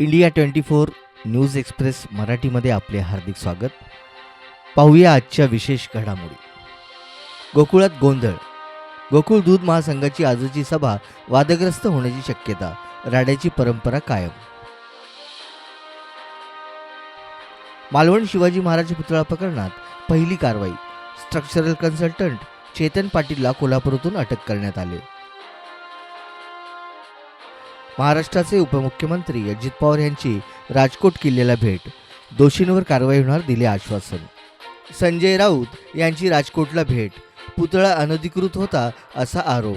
India twenty four news express मराठीमध्ये आपले हार्दिक स्वागत. पाहूया आजच्या विशेष घडामोडी. गोकुळात गोंधळ. गोकुळ दूध महासंघाची आजची सभा वादग्रस्त होण्याची शक्यता. राड्याची परंपरा कायम. मालवण शिवाजी महाराज पुतळा प्रकरणात पहिली कारवाई. स्ट्रक्चरल कन्सल्टंट चेतन पाटीलला कोल्हापूरातून अटक करण्यात आले. महाराष्ट्राचे उपमुख्यमंत्री अजित पवार यांची राजकोट किल्ल्याला भेट. दोषींवर कारवाई होणार दिले आश्वासन. संजय राऊत यांची राजकोटला भेट. पुतळा अनधिकृत होता असा आरोप.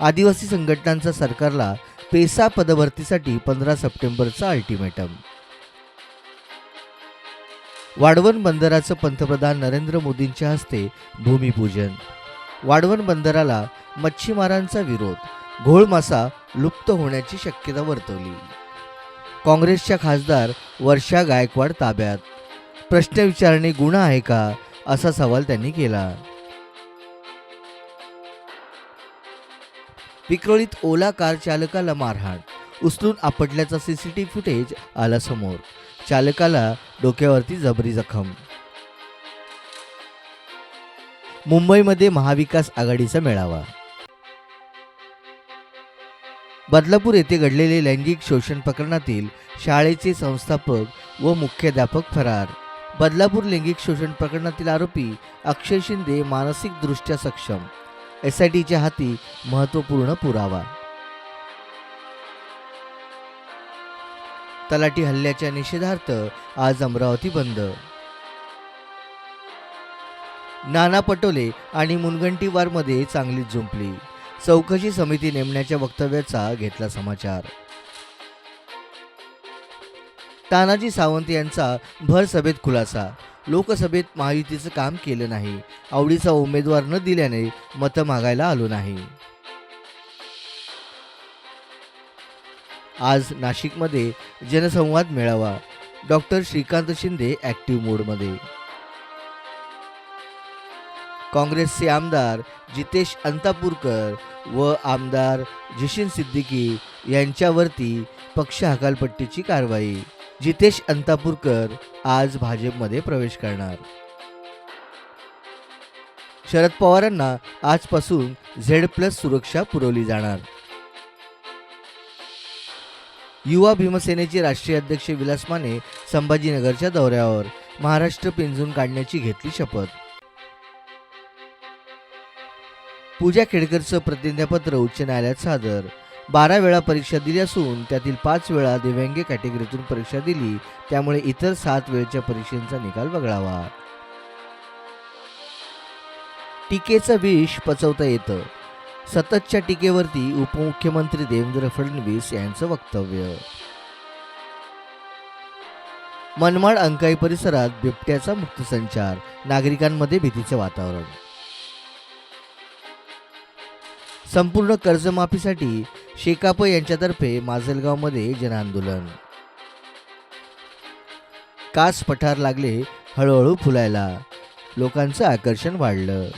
आदिवासी संघटनांचा सरकारला पेसा पदभरतीसाठी पंधरा सप्टेंबरचा अल्टिमेटम. वाढवण बंदराचं पंतप्रधान नरेंद्र मोदींच्या हस्ते भूमिपूजन. वाढवण बंदराला मच्छीमारांचा विरोध. घोळ मासा लुप्त होण्याची शक्यता वर्तवली. काँग्रेसच्या खासदार वर्षा गायकवाड ताब्यात. प्रश्न विचारणे गुन्हा आहे का? असा सवाल त्यांनी केला. विक्रोळीत ओला कार चालकाला मारहाण. उचलून आपटल्याचा सीसीटीव्ही फुटेज आला समोर. चालकाला डोक्यावरती जबरी जखम. मुंबईमध्ये महाविकास आघाडीचा मेळावा. बदलापूर येथे घडलेले लैंगिक शोषण प्रकरणातील शाळेचे संस्थापक व मुख्याध्यापक फरार. बदलापूर लैंगिक शोषण प्रकरणातील आरोपी अक्षय शिंदे मानसिकदृष्ट्या सक्षम. एस आय टीच्या हाती महत्त्वपूर्ण पुरावा. तलाठी हल्ल्याच्या निषेधार्थ आज अमरावती बंद. नाना पटोले आणि मुनगंटीवारमध्ये चांगलीच जुंपली चौकशी समिती नेमण्याच्या वक्तव्याचा घेतला समाचार. तानाजी सावंत यांचा भर सभेत खुलासा. लोकसभेत महायुतीचं काम केलं नाही. आवडीचा उमेदवार न दिल्याने मतं मागायला आलो नाही. आज नाशिकमध्ये जनसंवाद मेळावा. डॉक्टर श्रीकांत शिंदे ॲक्टिव्ह मोडमध्ये काँग्रेसचे आमदार जितेश अंतापूरकर व आमदार जिशिन सिद्दीकी यांच्यावरती पक्ष हकालपट्टीची कारवाई. जितेश अंतापूरकर आज भाजपमध्ये प्रवेश करणार. शरद पवारांना आजपासून झेड प्लस सुरक्षा पुरवली जाणार. युवा भीमसेनेचे राष्ट्रीय अध्यक्ष विलास माने संभाजीनगरच्या दौऱ्यावर महाराष्ट्र पिंजून काढण्याची घेतली शपथ. पूजा खेडकरचं प्रतिज्ञापत्र उच्च न्यायालयात सादर. बारा वेळा परीक्षा दिली असून त्यातील पाच वेळा दिव्यांग कॅटेगरीतून परीक्षा दिली त्यामुळे इतर सात वेळच्या परीक्षेचा निकाल वगळावा. टीकेचं विष पचवता येतं. सततच्या टीकेवरती उपमुख्यमंत्री देवेंद्र फडणवीस यांचं वक्तव्य. मनमाड अंकाई परिसरात बिबट्याचा मुक्त संचार नागरिकांमध्ये भीतीचे वातावरण. संपूर्ण कर्जमाफीसाठी शेकाप यांच्यातर्फे माजलगावमध्ये जनआंदोलन. कास पठार लागले हळूहळू फुलायला. लोकांचं आकर्षण वाढलं.